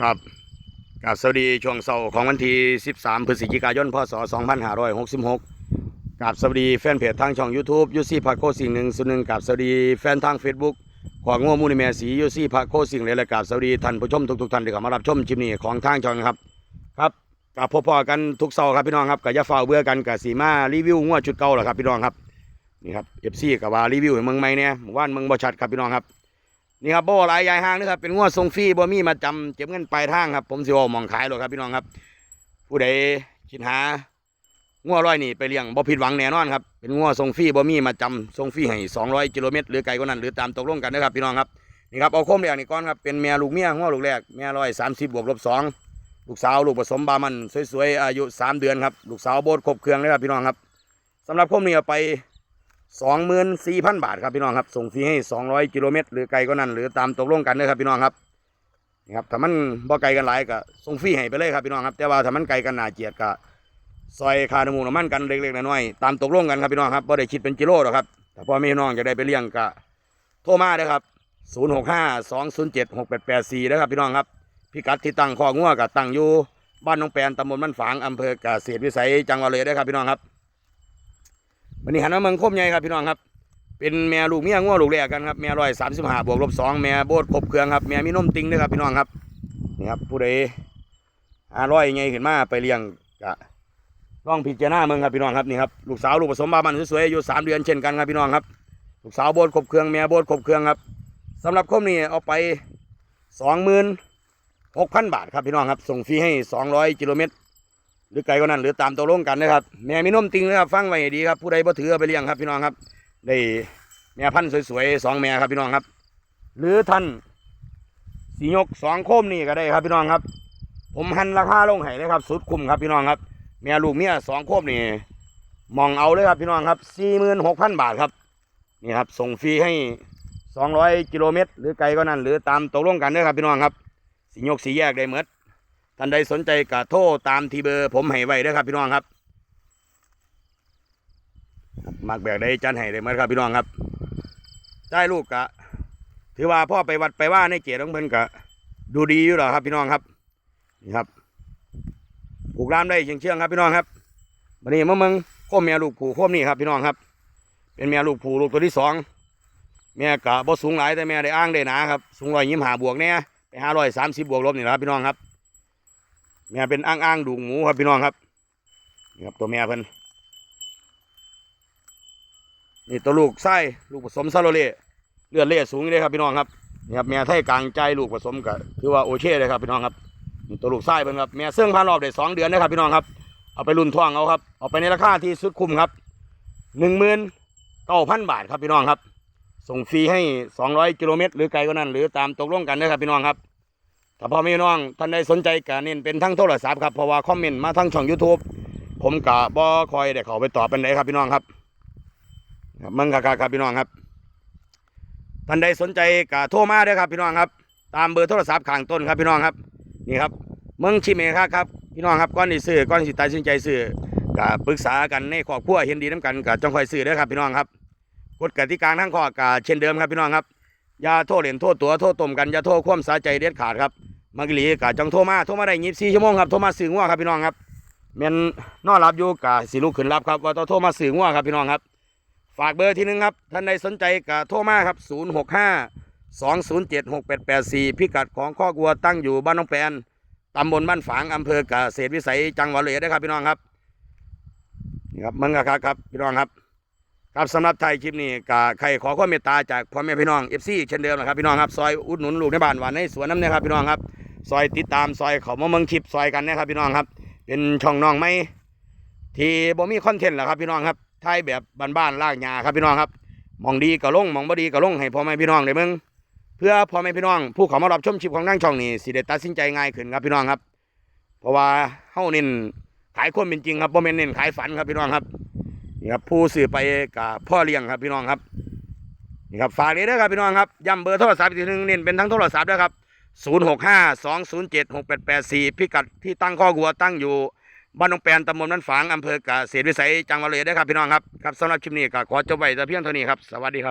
ครับกับสวัสดีช่วงเสาร์ของวันที่ 13 พฤศจิกายน พศ 2566กับสวัสดีแฟนเพจทางช่อง YouTube ยูซี่พาโคสิ่งหนึ่งส่วนหนึ่งกับสวัสดีแฟนทาง Facebook ของงัวมูนิแมสียูซี่พาโคสิ่งเลยและกับสวัสดีท่านผู้ชมทุกๆท่านที่เข้ามารับชมคลิปนี้ของทางช่องครับครับกับพบๆกันทุกเสาร์ครับพี่น้องครับกับยาฟ้าเบื่อกันกับสีมารีวิวงัวชุดเก่าแหละครับพี่น้องครับนี่ครับเอฟซีกับว่ารีวิวเมืองใหม่เนี่ยหมู่บ้านเมืองบ่ชัดครับพี่น้องครับ นี่ครับโบหลายยายห้างนะครับเป็นงวดทรงฟรีบ่มีมาจำเก็บเงินปลายทางครับผมสิเอามองขายเลยครับพี่น้องครับ ผู้ใดคิดหางวดร้อยนี่ไปเลี้ยงบ่ผิดหวังแน่นอนครับเป็นงวดทรงฟรีบ่มีมาจำทรงฟรีให้200กิโลเมตรหรือไกลกว่านั้นหรือตามตกลงกันนะครับพี่น้องครับนี่ครับเอาโคมแรกนี่ก่อนครับเป็นแม่ลูกเมียงวดลูกแรกแม่ร้อยสามสิบบวกลบสองลูกสาวลูกผสมบามันสวยๆอายุสามเดือนครับลูกสาวโบดครบเครื่องเลยครับพี่น้องครับสำหรับโคมนี้เอาไป สองหมื่นสี่พันบาทครับพี่น้องครับ ส่งฟรีให้สองร้อยกิโลเมตรหรือไกลก็นั่นหรือตามตกลงกันนะครับพี่น้องครับนี่ครับถ้ามันบ่ไกลกันหลายก็ส่งฟรีให้ไปเลยครับพี่น้องครับ แต่ว่าถ้ามันไกลกันหนาเจียดก็ซอยคาน้ำมูน้ำมันกันเล็กๆน้อยๆตามตกลงกันครับพี่น้องครับบ่ได้คิดเป็นกิโลหรอกครับแต่พ่อแม่พี่น้องจะได้ไปเลี้ยงก็โทรมาเด้อครับศูนย์หกห้าสองศูนย์เจ็ดหกแปดแปดสี่นะครับพี่น้องครับพิกัดที่ตั้งข้องัวกับตั้งอยู่บ้านหนองแปนตำบลบ้านฝางอำเภอกเกษตรวิสัยจังหวัดเลยเด้ครับพี่น้องครับ วันนี้หันมาเมืองคมใหญ่ครับพี่น้องครับ เป็นแม่ลูกเมียง้อลูกแรกกันครับแม่ร้อยสามสิบห้าบวกลบสองแม่โบดครบเครื่องครับแม่มีนมติงด้วยครับพี่น้องครับนี่ครับผู้ใดหาร้อยไงขึ้นมาไปเลี้ยงกะลองพิจารณาเมืองครับพี่น้องครับนี่ครับลูกสาวลูกผสมบามันสวยๆอายุสามเดือนเช่นกันครับพี่น้องครับลูกสาวโบดครบเครื่องแม่โบดครบเครื่องครับสำหรับคมนี้เอาไปสองหมื่นหกพันบาทครับพี่น้องครับส่งฟรีให้สองร้อยกิโลเมตร หรือไกลกว่านั้นหรือตามตกลงกันนะครับแม่มีนมติงนะครับฟังไว้ให้ดีครับผู้ใดบ่ถือเอาไปเลี้ยงครับพี่น้องครับ ได้แม่พันธุ์สวยๆสองแม่ครับพี่น้องครับ หรือท่านสียกสองโคมนี่ก็ได้ครับพี่น้องครับ ผมหันราคาลงให้เลยครับ สุดคุ้มครับพี่น้องครับ แม่ลูกเมียสองโคมนี่มองเอาเลยครับพี่น้องครับสี่หมื่นหกพันบาทครับนี่ครับส่งฟรีให้สองร้อยกิโลเมตรหรือไกลก็นั่นหรือตามตกลงกันเด้อครับพี่น้องครับสียกสีแยกได้เหมด ท่านใดสนใจก็โทรตามที่เบอร์ผมให้ไว้ด้อครับพี่น้องครับมักแบกได้จันให้ได้เหมครับพี่น้องครับใจลูกกะ ถือว่าพ่อไปวัดไปว่าในเจตของเพิ่นกะ ดูดีอยู่หรอครับพี่น้องครับนี่ครับผูกรามได้เชียงเชียงครับพี่น้องครับวันนี้มะมึงโคมแม่ลูกผูโคมนี่ครับพี่น้องครับ เป็นแม่ลูกผูลูกตัวที่สองแม่กะบ่สูงหลายแต่แม่ได้อ้างได้หนาครับสูงร้อยยิ้มหาบวกเนี่ยไปห้าร้อยสามสิบบวกลบนี่แหละครับพี่น้องครับ แม่เป็นอ้างอ้างๆดูหมูครับพี่น้องครับนี่ครับตัวแม่เพิ่นนี่ตัวลูกไส้ลูกผสมซาโรเล่เลือดเลือสูงเลยครับพี่น้องครับนี่ครับแม่ไทยกลางใจลูกผสมกับถือว่าโอเคเลยครับพี่น้องครับนี่ตัวลูกไส้เป็นครับแม่เสื่องพันรอบได้สองเดือนนะครับพี่น้องครับเอาไปรุ่นท่องเอาครับเอาไปในราคาที่สุดคุ้มครับหนึ่งหมื่นเก้าพันบาทครับพี่น้องครับ ส่งฟรีให้สองร้อยกิโลเมตรหรือไกลก็นั้น หรือตามตกลงกันนะครับพี่น้องครับ ถ้าพ่อแม่พี่น้องท่านใดสนใจก็เน้นเป็นทั้งโทรศัพท์ครับเพราะว่าคอมเมนต์มาทั้งช่อง YouTube ผมกะบ่คอยได้เขาไปตอบเป็นไรครับพี่น้องครับมึงครับครับพี่น้องครับท่านใดสนใจก็โทรมาเด้ครับพี่น้องครับ ตามเบอร์โทรศัพท์ข้างต้นครับพี่น้องครับนี่ครับมึงชิมเองครับครับพี่น้องครับก้อนที่ซื้อก้อนสิตัดสินใจซื้อก็ปรึกษากันในครอบครัวเห็นดีน้ำกันก็จงคอยซื้อเด้ครับพี่น้องครับกฎกติกาทั้งข้อก็เช่นเดิมครับพี่น้องครับอย่าโทษเหรียญโทษตัวโทษตมกันอย่าโทษความสาใจเด็ดขาดครับ มักหลีก็จงโทรมาโทรมาได้ยี่สิบสี่ชั่วโมงครับโทรมาซื้องัวครับพี่น้องครับแม่นนอนรับอยู่ก็สิลุกขึ้นรับครับว่าต้องโทรมาซื้องัวครับพี่น้องครับ ฝากเบอร์ที่หนึ่งครับท่านใดสนใจก็โทรมาครับ0 6 5 2 0 7 6 8 8 4พิกัดของข้อกวัวตั้งอยู่บ้านน้องแปนตำบลบ้านฝางอำเภอกเกษตรวิสัยจังหวัดเลยนะครับพี่น้องครับนี่ครับมึงครับครับพี่น้องครับ ครับสำหรับไทยคลิปนี้ก็ใครขอความเมตตาจากพ่อแม่พี่น้องเอฟซีเช่นเดิมนะครับพี่น้องครับซอยอุดหนุนลูกในบ้านหวานในสวนน้ำเนี่ยครับพี่น้องครับ ซอยติดตามซอยเขามาเมืองคลิปซอยกันนะครับพี่น้องครับ เป็นช่องน้องไหมที่บ่มีคอนเทนต์หรอครับพี่น้องครับไทยแบบบ้านๆลากหญ้าครับพี่น้องครับมองดีก็ลงมองบ่ดีก็ลงให้พ่อแม่พี่น้องได้เบิ่งเพื่อพ่อแม่พี่น้อง ผู้เขามารับชมคลิปของนั่งช่องนี้สิได้ตัดสินใจง่ายขึ้นครับพี่น้องครับ เพราะว่าเฮาเน้นขายความเป็นจริงครับบ่แม่นเน้นขายฝันครับพี่น้องครับนี่ครับผู้ซื้อไปกับพ่อเลี้ยงครับพี่น้องครับนี่ครับฝากเลยเด้อครับพี่น้องครับย้ำเบอร์โทรศัพท์อีกทีหนึงเน้นเป็นทั้งโทรศัพท์ด้วยครับ 0652076884 พิกัดที่ตั้งข้อกัวตั้งอยู่บ้านหนองแปนตำบลบ้านฝางอำเภอกเกษตรวิสัยจังหวัดเลยนะครับพี่น้องครับครับสำหรับคลิปนี้ก็ขอจบไว้แต่เพียงเท่านี้ครับสวัสดีครับ